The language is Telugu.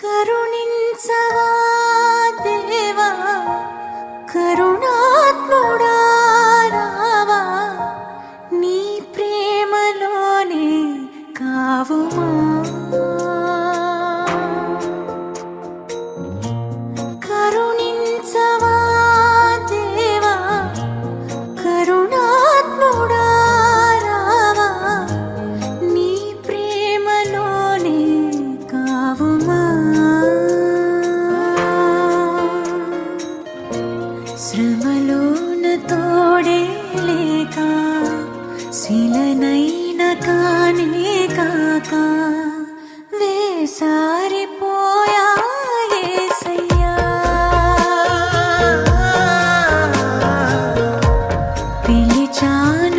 కరుణించవా దేవా కరుణాత్ముడా శ్రమలోన తోడే లేక శిలనైన కానే కాక వేసారిపోయా ఏసయ్యా పిలిచాను